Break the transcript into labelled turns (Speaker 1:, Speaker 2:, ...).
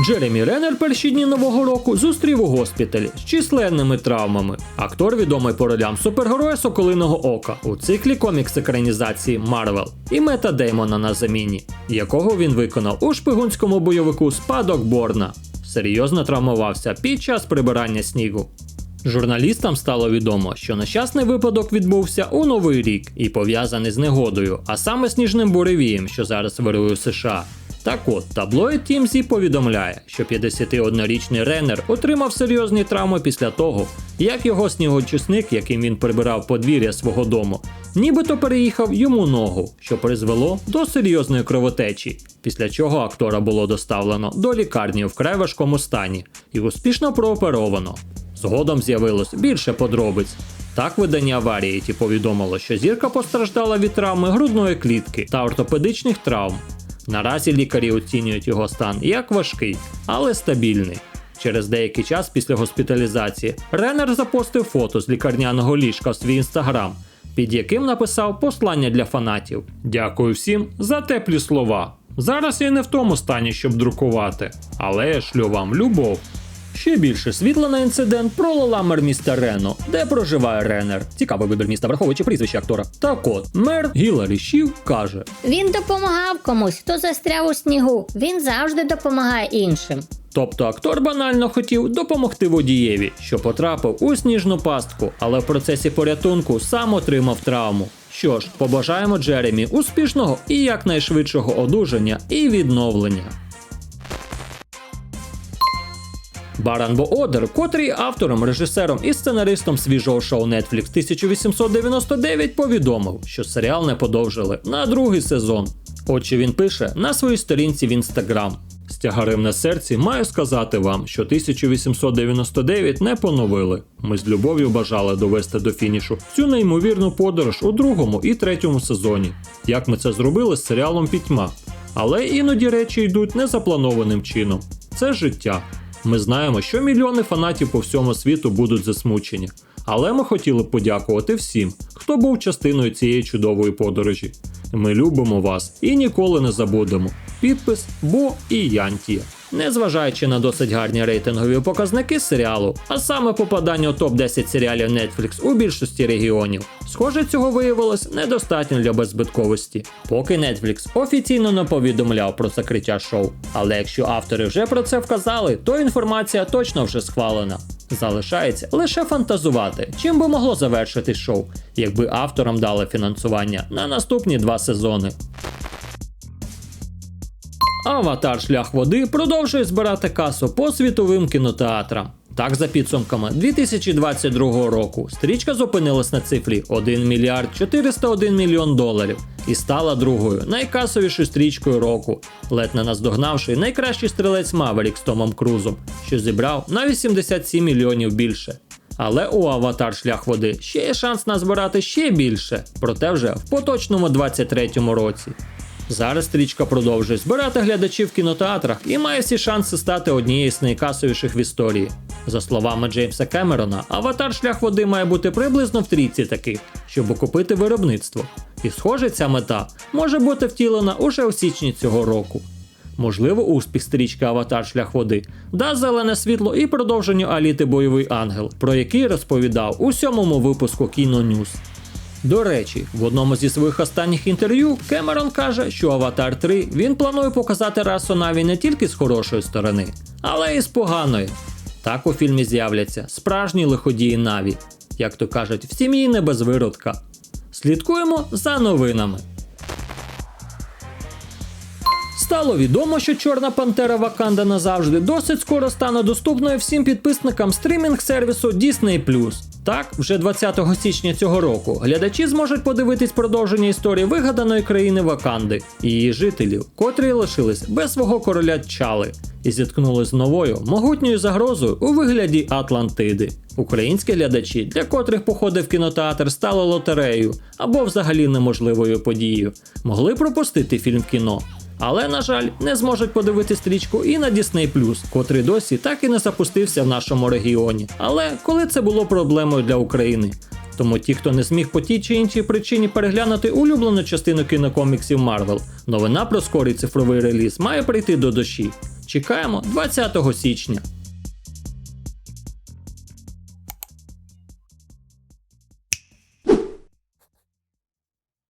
Speaker 1: Джеремі Реннер перші дні нового року зустрів у госпіталі з численними травмами. Актор відомий по ролям супергероя Соколиного Ока у циклі комікс екранізації Марвел і Мета Деймона на заміні, якого він виконав у шпигунському бойовику Спадок Борна. Серйозно травмувався під час прибирання снігу. Журналістам стало відомо, що нещасний випадок відбувся у новий рік і пов'язаний з негодою, а саме сніжним буревієм, що зараз вирує у США. Так от, таблоїд TMZ повідомляє, що 51-річний Реннер отримав серйозні травми після того, як його снігочисник, яким він прибирав подвір'я свого дому, нібито переїхав йому ногу, що призвело до серйозної кровотечі, після чого актора було доставлено до лікарні в вкрай важкому стані і успішно прооперовано. Згодом з'явилось більше подробиць. Так видання Variety повідомило, що зірка постраждала від травми грудної клітки та ортопедичних травм. Наразі лікарі оцінюють його стан як важкий, але стабільний. Через деякий час після госпіталізації Реннер запостив фото з лікарняного ліжка в свій інстаграм, під яким написав послання для фанатів. Дякую всім за теплі слова. Зараз я не в тому стані, щоб друкувати, але я шлю вам любов. Ще більше світла на інцидент пролила мер міста Рено, де проживає Реннер. Цікавий вибір міста, враховуючи прізвище актора. Так от, мер Гіларі Шів каже:
Speaker 2: Він допомагав комусь, хто застряв у снігу. Він завжди допомагає іншим.
Speaker 1: Тобто актор банально хотів допомогти водієві, що потрапив у сніжну пастку, але в процесі порятунку сам отримав травму. Що ж, побажаємо Джеремі успішного і якнайшвидшого одужання і відновлення. Баран Бо Одер, котрий автором, режисером і сценаристом свіжого шоу Netflix 1899, повідомив, що серіал не подовжили на другий сезон. Отже, він пише на своїй сторінці в інстаграм. З тягарем на серці маю сказати вам, що 1899 не поновили. Ми з любов'ю бажали довести до фінішу цю неймовірну подорож у другому і третьому сезоні. Як ми це зробили з серіалом Пітьма. Але іноді речі йдуть незапланованим чином. Це життя. Ми знаємо, що мільйони фанатів по всьому світу будуть засмучені. Але ми хотіли подякувати всім, хто був частиною цієї чудової подорожі. Ми любимо вас і ніколи не забудемо. Підпис Бо і Янтія. Незважаючи на досить гарні рейтингові показники серіалу, а саме попадання у топ-10 серіалів Netflix у більшості регіонів, схоже, цього виявилось недостатньо для беззбитковості. Поки Netflix офіційно не повідомляв про закриття шоу. Але якщо автори вже про це вказали, то інформація точно вже схвалена. Залишається лише фантазувати, чим би могло завершити шоу, якби авторам дали фінансування на наступні два сезони. Аватар Шлях води продовжує збирати касу по світовим кінотеатрам. Так, за підсумками 2022 року стрічка зупинилась на цифрі 1 мільярд 401 мільйон доларів і стала другою найкасовішою стрічкою року, ледь не наздогнавши найкращий стрілець Маверік з Томом Крузом, що зібрав на 87 мільйонів більше. Але у Аватар Шлях води ще є шанс назбирати ще більше, проте вже в поточному 23-му році. Зараз стрічка продовжує збирати глядачів в кінотеатрах і має всі шанси стати однією з найкасовіших в історії. За словами Джеймса Кемерона, аватар шлях води має бути приблизно в трійці таких, щоб окупити виробництво. І схоже, ця мета може бути втілена уже у січні цього року. Можливо, успіх стрічки Аватар Шлях води дасть зелене світло і продовженню Аліти Бойовий Ангел, про який розповідав у сьомому випуску Кіно Ньюс. До речі, в одному зі своїх останніх інтерв'ю Кемерон каже, що Аватар 3 він планує показати расу Наві не тільки з хорошої сторони, але й з поганої. Так у фільмі з'являться справжні лиходії Наві, як то кажуть, в сім'ї не без виродка. Слідкуємо за новинами. Стало відомо, що Чорна Пантера Ваканда назавжди досить скоро стане доступною всім підписникам стрімінг-сервісу Disney+. Так, вже 20 січня цього року глядачі зможуть подивитись продовження історії вигаданої країни Ваканди і її жителів, котрі лишились без свого короля Чали і зіткнулись з новою могутньою загрозою у вигляді Атлантиди. Українські глядачі, для котрих походи в кінотеатр стали лотереєю або взагалі неможливою подією, могли пропустити фільм в кіно. Але, на жаль, не зможуть подивити стрічку і на Disney+, котрий досі так і не запустився в нашому регіоні. Але коли це було проблемою для України. Тому ті, хто не зміг по тій чи іншій причині переглянути улюблену частину кінокоміксів Марвел, новина про скорий цифровий реліз має прийти до душі. Чекаємо 20 січня.